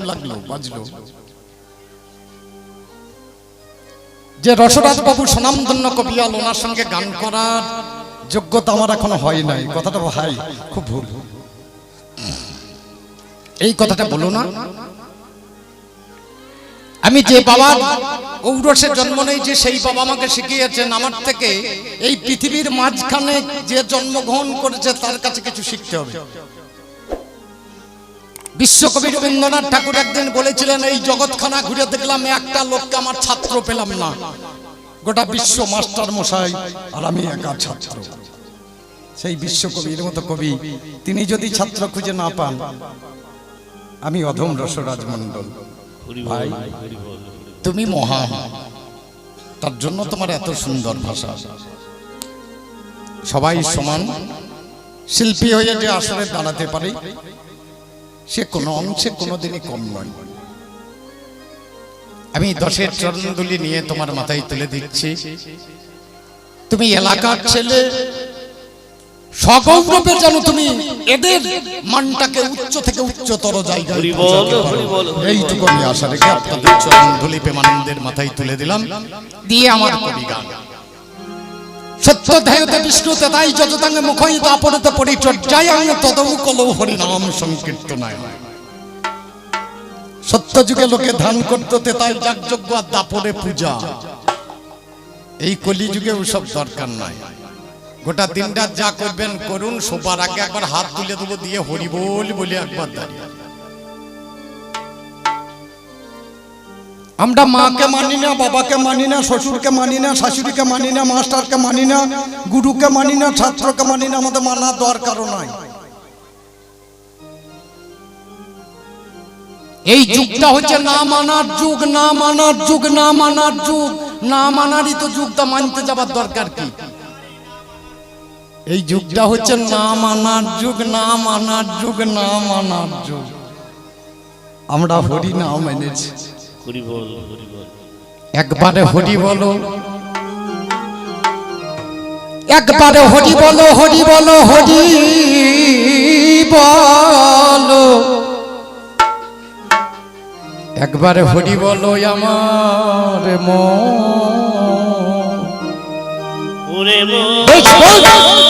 কেমন লাগল বাজলো। যে রসরাজ বাবু সুনামধন্য কবিয়াল ওনার সঙ্গে গান করার যোগ্যতা আমার এখনও হয় নাই। কথাটা ভাই খুব ভুল। এই কথাটা বলো না। আমি যে বাবার ঔরসে জন্ম নেই যে সেই বাবা আমাকে শিখিয়েছেন আমার থেকে এই পৃথিবীর মাঝখানে যে জন্মগ্রহণ করেছে তার কাছে কিছু শিখতে হবে। বিশ্বকবি রবীন্দ্রনাথ ঠাকুর একদিন বলেছিলেন এই জগৎখানা ঘুরে দেখলাম একটা লোককে আমার ছাত্র পেলাম না। গোটা বিশ্ব মাস্টার মশাই আর আমি একা ছাত্র। সেই বিশ্বকবির মতো কবি তিনি যদি ছাত্র খুঁজে না পান আমি অধম রসরাজ মন্ডল ভাই তুমি মহা তার জন্য তোমার এত সুন্দর ভাষা। সবাই সমান। শিল্পী হয়ে যে আসলে দাঁড়াতে পারে সে কোনো অংশে কোনোদিনই কম নয়। আমি দশের চরণদুলি নিয়ে তোমার মাথায় তুলে দিচ্ছি। তুমি এলাকার ছেলে সগৌরবে যেন তুমি এদের মানটাকে উচ্চ থেকে উচ্চতর জায়গায় এইটুকু আমি আশা রেখে আপনাদের চরণ ধুলি প্রেমানন্দের মাথায় তুলে দিলাম। দিয়ে আমার কবি গান। তাই মুখই তাপরতে পরিচর্যায় আঙ্গ তদৌ কলৌ হরি নাম সংকীর্তনায়। সত্য যুগে লোকে ধান করতো তাই যাগযজ্ঞ আর দাপরে পূজা। এই কলি যুগে ওসব দরকার নাই। গোটা দিনটা যা করবেন করুন, শোবার আগে একবার হাত তুলে দেবো, দিয়ে হরি বল বলে একবার দাঁড়িয়ে। আমরা মাকে মানি না, বাবাকে মানি না, শ্বশুরকে মানি না, শাশুড়িকে মানি না, মাস্টারকে মানি না, গুরুকে মানি না, ছাত্রকে মানি না, আমাদের মানার দরকারও নাই। এই যুগটা হচ্ছে না মানার যুগ, না মানার যুগ, না মানার যুগ, না মানারই তো যুগটা মানতে যাবার দরকার কি? এই যুগটা হচ্ছে না মানার যুগ, না মানার যুগ, না মানার যুগ। আমরা হরি নাম এনেছি। হরি বল হরি বল। একবারে হরি বলো। একবারে হরি বলো হরি বলো হরি বলো। একবারে হরি বলো আমার মন। ওরে। মনে।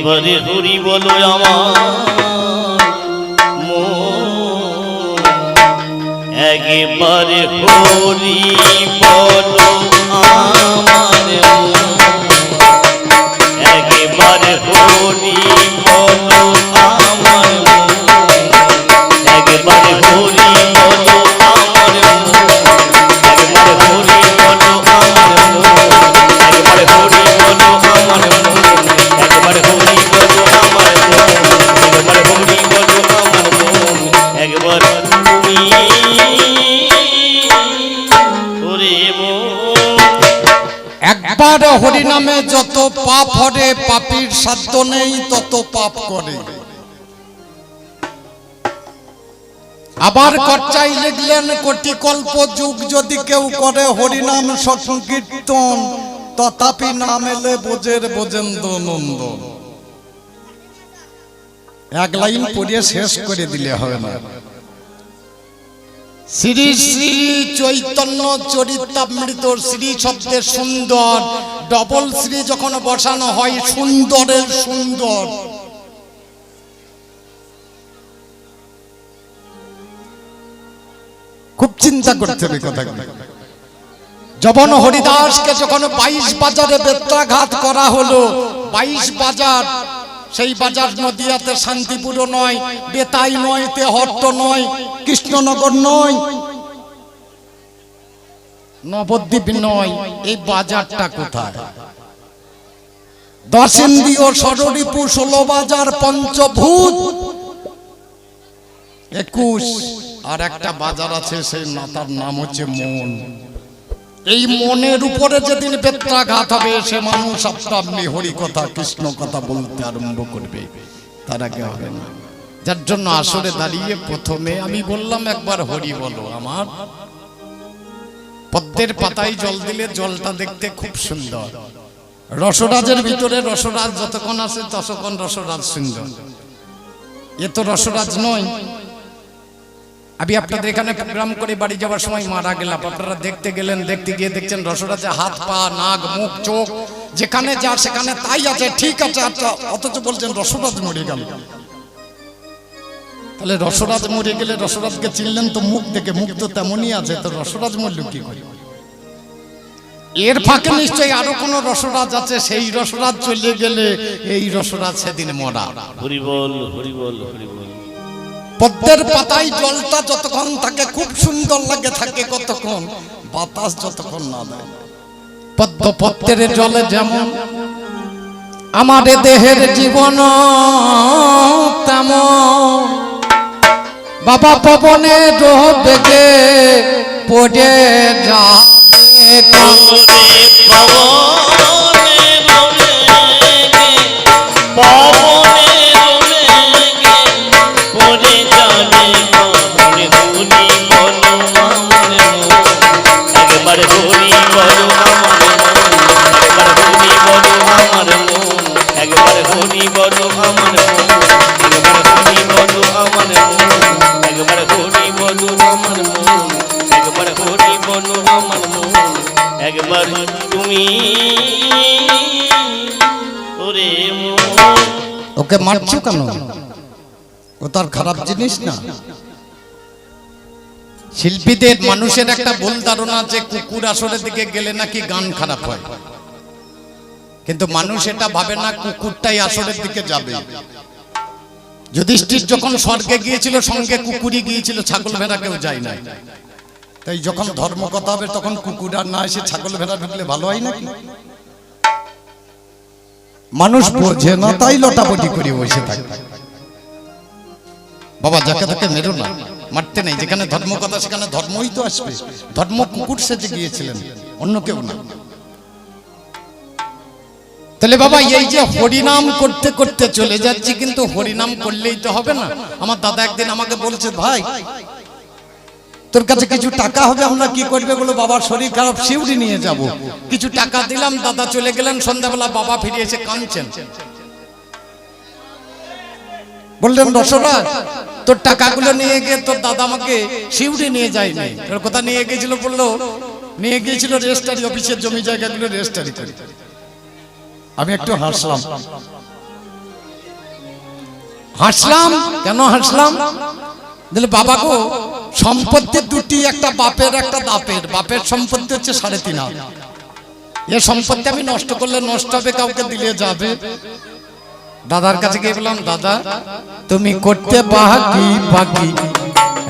একবারে হরি বলো আমার। একবারে হরি হরে পাপির সাধ্য নেই, তত পাপ করে। আবার কর্চাই লিখলেন কোটি কল্প যুগ যদি কেউ করে হরিনাম সংকীর্তন, তথাপি নাম এলে বোঝের বোজেন্দ্র নন্দন এক লাইন পড়িয়ে শেষ করে দিলে হবে না। শ্রী শ্রী চৈতন্য চরিতামৃত শ্রী শব্দের সুন্দর। ডবল শ্রী যখন বসানো হয় সুন্দরের সুন্দর। খুব চিন্তা করতে হবে কথাগুলো। যখন হরিদাসকে যখন বাইশ বাজারে বেত্রাঘাত করা হলো, বাইশ বাজার সেই বাজার নদিয়াতে শান্তিপুর নয় বেতাই নয় তেহট্ট নয় কৃষ্ণনগর নয় নবদ্বীপ নয় এই বাজারটা কোথায়? দশেন্দি ও ষড়রিপু ষোলো বাজার পঞ্চভূত। একুশ। আর একটা বাজার আছে সেই না তার নাম হচ্ছে মন এই মনের উপরে যেদিন বেত্রাঘাত হবে, সে মানুষ আপনা হরি কথা, কৃষ্ণ কথা বলতে আরম্ভ করবে। তার আগে হবে না। যার জন্য আসরে দাঁড়িয়ে প্রথমে আমি বললাম, একবার হরি বলো আমার। পদ্মের পাতায় জল দিলে জলটা দেখতে খুব সুন্দর। রসরাজের ভিতরে রসরাজ যতক্ষণ আছে, ততক্ষণ রসরাজ সুন্দর। এ তো রসরাজ নয় আমি আপনাদের এখানে প্রোগ্রাম করে বাড়ি যাওয়ার সময় মারা গেলাম। আপনারা দেখতে গেলেন, দেখতে গিয়ে দেখছেন রসরাজে হাত, পা, নাক, মুখ, চোখ, যেখানে যা সেখানে তাই আছে, ঠিক আছে আচ্ছা অথচ বলছেন রসরাজ মরে গেল। তাহলে রসরাজ মরে গেলে রসরাজকে চিনলেন তো মুখ দেখে মুখ তো তেমনই আছে, তো রসরাজ মরল কি করে? এর ফাঁকে নিশ্চয়ই আরও কোনো রসরাজ আছে, সেই রসরাজ চলে গেলে এই রসরাজ সেদিন মরা। হরি বল হরি বল হরি বল। পদ্মের পাতায় জলটা যতক্ষণ থাকে, খুব সুন্দর লাগে থাকে কতক্ষণ। বাতাস যতক্ষণ না দেয়। পদ্ম পত্রের জলে যেমন আমার দেহের জীবন তেমন। বাবা পবনে বেগে পড়ে যাবে পবনে মারছো কেন? ও তার খারাপ জিনিস না। শিল্পীদের মানুষের একটা ভুল ধারণা যে কুকুর আসরের দিকে গেলে নাকি গান খারাপ হয়। কিন্তু মানুষ এটা ভাবে না, কুকুরটাই আসরের দিকে যাবে। যুধিষ্ঠির যখন স্বর্গে গিয়েছিল, সঙ্গে কুকুরই গিয়েছিল, ছাগল ভেড়া কেউ যায় না তাই যখন ধর্ম কথা হবে, তখন কুকুর আর না এসে ছাগল ভেড়া ঢুকলে ভালো হয় নাকি? মানুষ বোঝে না তাই লটাপটি করে বসে থাকে। বাবা যাকে তাকে মেরো না মারতে নেই। যেখানে ধর্ম কথা সেখানে ধর্মই তো আসবে। ধর্ম কুকুর সেজে গিয়েছিলেন অন্য কেউ না। তাহলে বাবা এই যে হরিনাম করতে করতে চলে যাচ্ছি কিন্তু হরিনাম করলেই তো হবে না। আমার দাদা একদিন আমাকে বলছে ভাই তোর কাছে কিছু টাকা হবে, আমরা কি করবে বলো? বাবার শরীর খারাপ শিউরি নিয়ে যাব। কিছু টাকা দিলাম, দাদা চলে গেলেন, সন্ধ্যাবেলা বাবা ফিরে এসে কাঁদছেন। বললেন রসরা তোর টাকাগুলো নিয়ে গিয়ে তোর দাদা আমাকে শিউরি নিয়ে যায়নি। তোর কথা নিয়ে গিয়েছিল বলল, নিয়ে গিয়েছিল রেজিস্ট্রারি অফিসের জমি জায়গাগুলো রেজিস্ট্রারি করে। আমি একটু হাসলাম। হাসলাম? কেন হাসলাম? বাবা গো সম্পত্তি দুটি, একটা বাপের, একটা দাপের। বাপের সম্পত্তি হচ্ছে সাড়ে তিন হাত। এ সম্পত্তি আমি নষ্ট করলে নষ্ট হবে, কাউকে দিলে যাবে। দাদার কাছে গিয়ে বললাম, দাদা, তুমি করতে বাকি বাকি।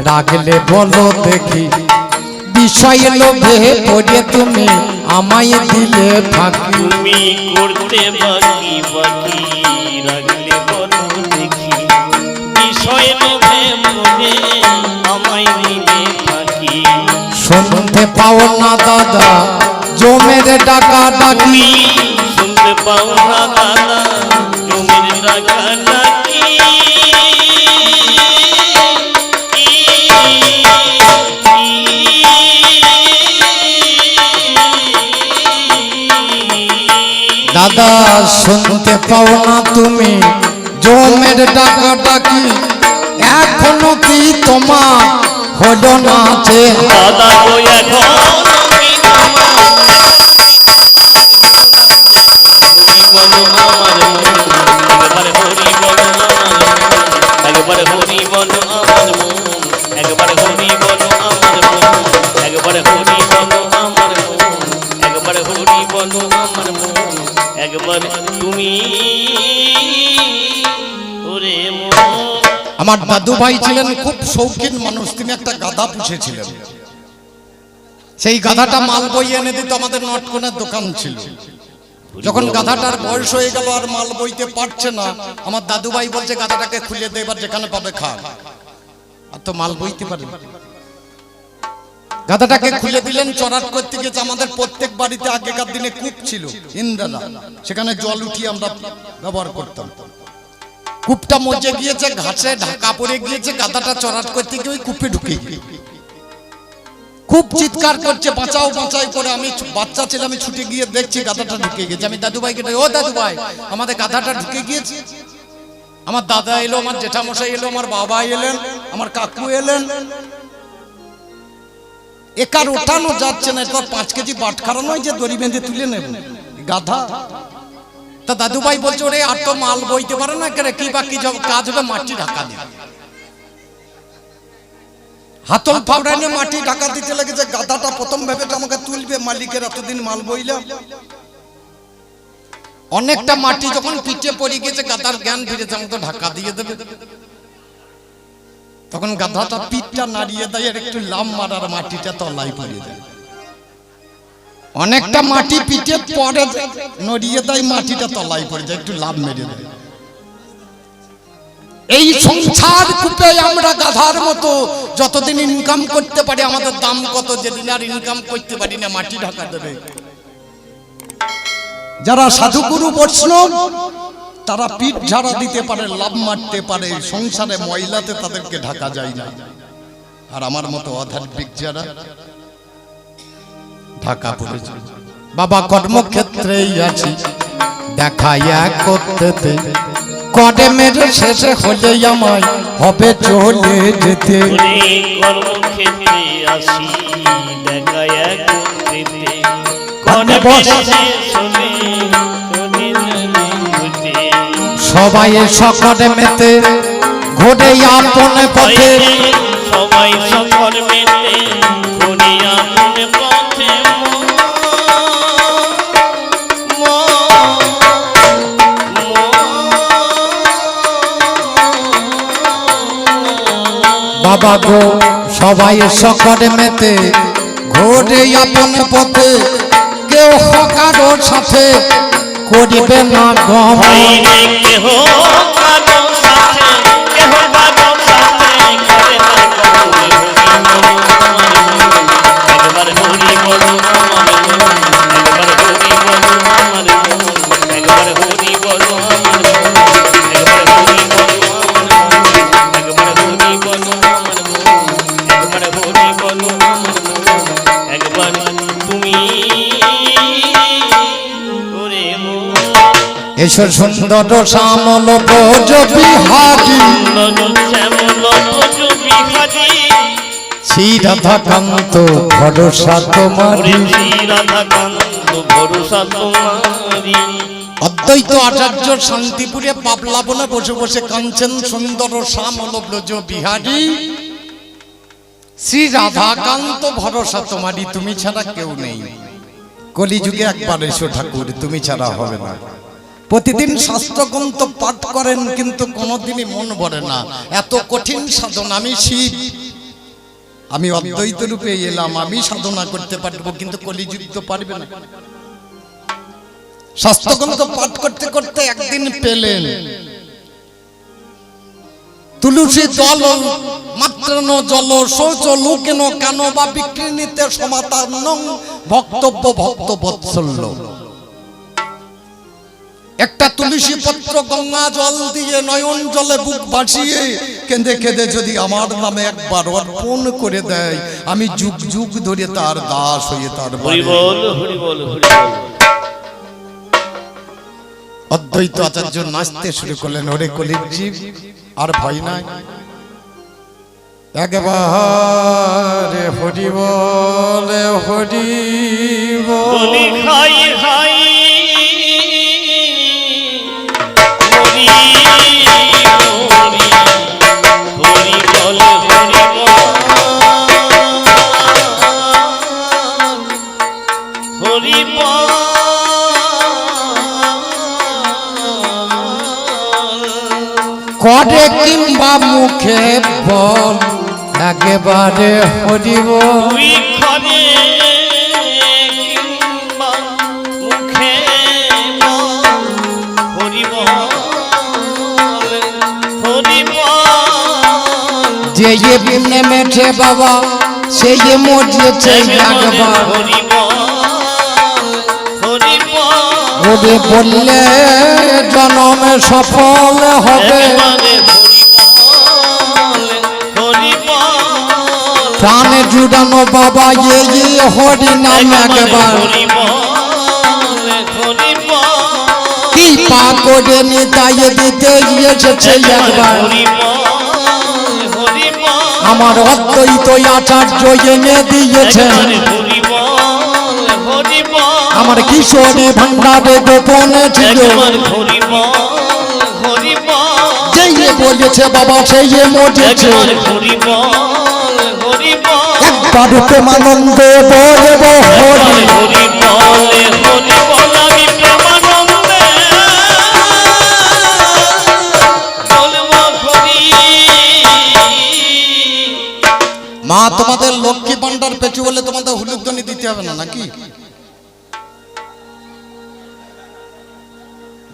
রাখলে বলো দেখি। বিষয় লোভে পড়ে তুমি আমায় দিলে ফাঁকি। তুমি করতে বাকি বাকি শুনতে পাও না দাদা জমের ডাকা ডাকি। শুনতে পাও না দাদা জমির টাকা নাকি দাদা শুনতে পাও না তুমি জমের ডাকা ডাকি। এখনও কি তোমার হলো না যে? দাদা গো এখন আমার দাদু ভাই ছিলেন খুব শৌখিন মানুষ তিনি একটা গাধা পুষেছিলেন। সেই গাধাটা মাল বই এনে দিত আমাদের নটকনের দোকান ছিল। যখন গাধাটার বয়স হয়ে গেল আর মাল বইতে পারছে না আমার দাদু ভাই বলছে গাধাটাকে খুলে দে এবার যেখানে পাবে খা। আর তো মাল বইতে পারে গাধাটাকে খুলে দিলেন চড়াট করতে গেছে আমাদের প্রত্যেক বাড়িতে আগেকার দিনে কূপ ছিল ইন্দ্রাদা সেখানে জল উঠিয়ে আমরা ব্যবহার করতাম। কূপটা মজে গিয়েছে, ঘাসে ঢাকা পড়ে গিয়েছে গাধাটা চড়াট করতে গিয়ে ওই কূপে ঢুকে গিয়ে। খুব চিৎকার করছে, বাঁচাও বাঁচাই করে আমি বাচ্চা ছেলে আমি ছুটে গিয়ে দেখছি গাধাটা ঢুকে গেছে আমি দাদু ভাইকে ও দাদু ভাই আমাদের গাধাটা ঢুকে গিয়েছে। আমার দাদা এলো, আমার জেঠামশাই এলো, আমার বাবা এলেন, আমার কাকু এলেন। একার ওঠানো যাচ্ছে না এটা পাঁচ কেজি বাটখারা নয় যে দড়ি বেঁধে তুলে নেব। গাধা। তা দাদু ভাই বলছে ওরে আর তো মাল বইতে পারে না? কেন কি বাকি সব কাজ হবে মাটি ঢাকা দিয়ে। হাতল ফাবড়া নিয়ে মাটি ঢাকা দিতে লেগেছে গাধাটা প্রথম ভেবেটা আমাকে তুলবে মালিকের এতদিন মাল বইলাম অনেকটা মাটি যখন পিঠে পড়ে গেছে গাধার জ্ঞান ফিরেছে আমাকে তো ঢাকা দিয়ে দেবে। তখন গাধাটা পিঠটা নাড়িয়ে দেয় আর একটু লাম মারার মাটিটা তলায় পড়ে যায় অনেকটা মাটি পিঠে পরে নড়িয়ে দেয় মাটিটা তলায় পড়ে যায় একটু লাভ মেরে দেয়। এই সংসার কূপে আমরা গাধার মতো যতদিন ইনকাম করতে পারি আমাদের দাম কত যেদিন আর ইনকাম করতে পারি না মাটি ঢাকা দেবে। যারা সাধুগুরু বৈষ্ণব তারা পিঠ ঝাড়া দিতে পারে লাভ মারতে পারে সংসারে ময়লাতে তাদেরকে ঢাকা যায় না। আর আমার মতো আধ্যাত্মিক যারা ঢাকা পড়েছে বাবা কর্মক্ষেত্রেই আছি। দেখাইয়া করতে। কডেমের শেষে হলে আমায় হবে চলে যেতে। কর্মক্ষেত্রে আসি দেখা এক করতে আপনি বস। সবাই সকলে মেতে ঘোড়ে আপন পথে সবাই বাবা গো সবাই সকালে মেতে ঘোরে আপন পথে। কেউ হকারোর সাথে করিবে না গম কেহ সুন্দর শ্যামল ব্রজ বিহারী। শ্রী রাধাকান্ত, ভরসা তোমারি অদ্বৈত আচার্য শান্তিপুরে বনে বসে বসে কাঞ্চন সুন্দর শ্যামল বিহারী। শ্রী রাধাকান্ত, ভরসা তোমারি তুমি ছাড়া কেউ নেই। কলিযুগে একবার এসো ঠাকুর, তুমি ছাড়া হবে না। প্রতিদিন শাস্ত্রগ্রন্থ পাঠ করেন কিন্তু কোনোদিনই মন ভরে না। এত কঠিন সাধনা আমি শিব। আমি অদ্বৈত রূপে এলাম আমি সাধনা করতে পারব কিন্তু কলিযুগ তো পারবে না। শাস্ত্রগ্রন্থ পাঠ করতে করতে একদিন পেলেন। তুলসী জল মাত্র জল শৌচ লোকেন কেন বা বিকৃণীতে সমাতান ভক্তব্য ভক্ত বৎসল্য একটা তুলসী পত্র গঙ্গা জল দিয়ে নয়ন জলে বুক ভাসিয়ে কেঁদে কেঁদে যদি আমার নামে একবার অর্পণ করে দেয় আমি যুগ যুগ ধরে তার দাস হয়ে তার অদ্বৈত আচার্য নাচতে শুরু করলেন ওরে কলির জীব আর ভয় নাই। একবারে হরি বলে হরি বলি। খাই খাই একেবারে হরি বল তুই খরে কিংবা মুখে বল হরি বল হরি বল যে যে নেমেছে বাবা সেই যে মরিয়েছে একবার। ওরে বললে জনমে সফল হবে। প্রাণে জুড়ানো বাবা ইয়ে হরি নাম একবার। কি পা করে নিতাইয়ে দিতে এসেছে একবার। আমার অদ্বৈত আচার্য এনে বল আমার কিশোরী ভান্ডারে গোপনে ছিল। যেই বলেছে বাবা সেই যে মরেছে। একবার হরি বল হরি একবার প্রেমানন্দ বলব হরি মা, তোমাদের লক্ষ্মী ভান্ডার পেছু বলে তোমাদের হুলুধ্বনি দিতে হবে না, নাকি?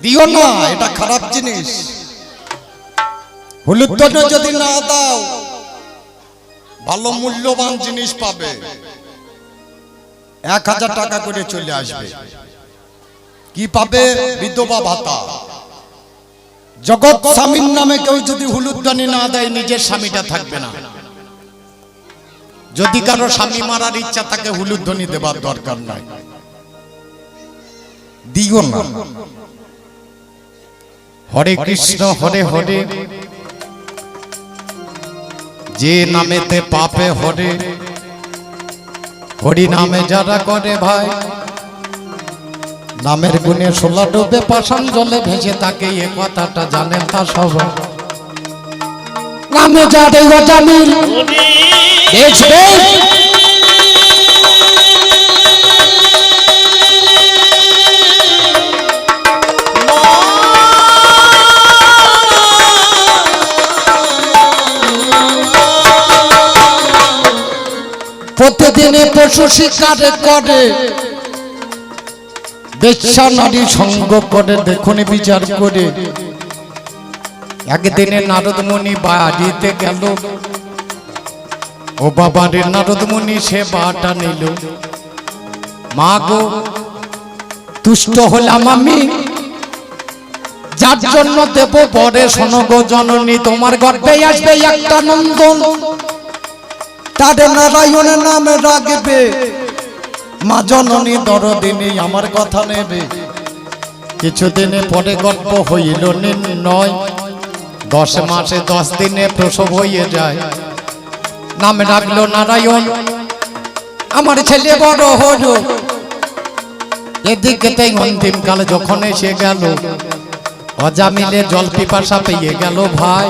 দিও না, এটা খারাপ জিনিস। হুলুধ্বনি যদি না দাও ভালো মূল্যবান জিনিস পাবে। এক হাজার টাকা করে চলে আসবে। কি পাবে? বিধবা ভাতা। জগৎ স্বামীর নামে কেউ যদি হুলুধ্বনি না দেয়, নিজের স্বামীটা থাকবে না। যদি কারও স্বামী মারার ইচ্ছা থাকে হুলুধ্বনি দেবার দরকার নাই। না। হরে কৃষ্ণ, হরে হরে। যে নামেতে পাপে হরে হরি নামে যারা করে ভাই নামের গুণে সোলা ডুবে পাশান জলে ভেসে তাকে এ কথাটা জানেন তা সব। নামে যারে হরি। প্রতিদিনে পশু শিকার করে। বেশ্যা নারী সঙ্গ করে, দেখুন বিচার করে। একদিনে নারদ মুনি বাড়িতে গেল। ও বাবা রে নারদ মুনি সে বাটা নিল। মা গো, তুষ্ট হলাম আমি। যার জন্য দেব পরে শোনো গো জননী, তোমার গর্ভে আসবে একটা নন্দন। তাদের নারায়ণের নামে রাখবে মা জননী দরদিনী আমার কথা নেবে। কিছুদিনে পরে গল্প হইল নয় দশ মাসে দশ দিনে প্রসব হয়ে যায়। নাম রাখল নারায়ণ। আমার ছেলে বড় হল। এদিকে তাই অন্তিম কাল যখন এসে গেল। অজামিলে জল পিপাসা পেয়ে গেল ভাই।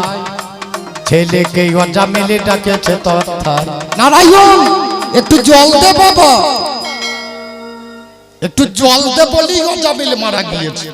ছেলেকে অজামিলে ডাকেছে তথায় নারায়ণ, একটু জল দে বাবা। একটু জল দে বলি মেলে মারা গিয়েছে।